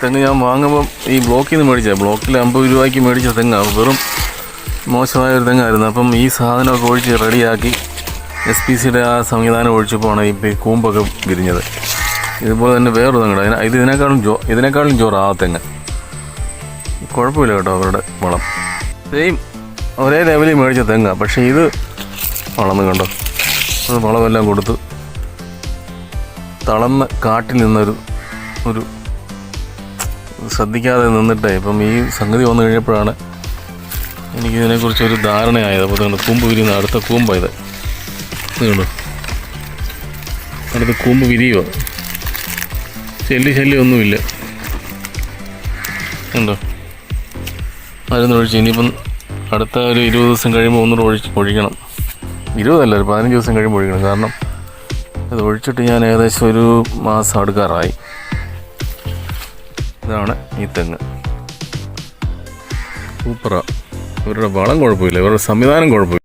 തെങ്ങ് ഞാൻ വാങ്ങുമ്പം ഈ ബ്ലോക്കിൽ നിന്ന് മേടിച്ചത്. ബ്ലോക്കിൽ അമ്പത് രൂപയ്ക്ക് മേടിച്ച തെങ്ങാണ് വെറും മോശമായ ഒരു തെങ്ങായിരുന്നു. അപ്പം ഈ സാധനമൊക്കെ ഒഴിച്ച് റെഡിയാക്കി എസ് പി സിയുടെ ആ സംവിധാനം ഒഴിച്ചപ്പോഴാണ് ഈ കൂമ്പൊക്കെ വിരിഞ്ഞത്. ഇതുപോലെ തന്നെ വേറൊരു അതിന് ഇത് ഇതിനേക്കാളും ജോ ഇതിനേക്കാളും ജോറ് ആ തെങ്ങ്. കുഴപ്പമില്ല കേട്ടോ അവരുടെ വളം. സെയിം ഒരേ ലെവലിൽ മേടിച്ച തെങ്ങാണ് പക്ഷേ ഇത് വളർന്ന് കണ്ടോ? വളമെല്ലാം കൊടുത്ത് തളർന്ന് കാട്ടിൽ നിന്നൊരു ഒരു ശ്രദ്ധിക്കാതെ നിന്നിട്ട് ഇപ്പം ഈ സംഗതി വന്നു കഴിഞ്ഞപ്പോഴാണ് എനിക്കിതിനെക്കുറിച്ച് ഒരു ധാരണയായത്. അപ്പോൾ ഇതുകൊണ്ട് കൂമ്പ് വിരിയുന്ന അടുത്ത കൂമ്പാണ് ഇത്. കണ്ടോ അടുത്ത കൂമ്പ് വിരിയുക. ശല്യ ശല്യമൊന്നുമില്ല ഉണ്ടോ മരുന്നൊഴിച്ച് ഇനിയിപ്പം അടുത്ത ഒരു ഇരുപത് ദിവസം കഴിയുമ്പോൾ ഒന്നുകൂടെ ഒഴിച്ച് ഒഴിക്കണം. ഇരുപതല്ല ഒരു പതിനഞ്ച് ദിവസം കഴിയുമ്പോൾ ഒഴിക്കണം. കാരണം ഇത് ഒഴിച്ചിട്ട് ഞാൻ ഏകദേശം ഒരു മാസം അടുക്കാറായി. ഇതാണ് ഈ തെങ്ങ്. സൂപ്പറാ. ഇവരുടെ വളം കുഴപ്പമില്ല. ഇവരുടെ സംവിധാനം കുഴപ്പമില്ല.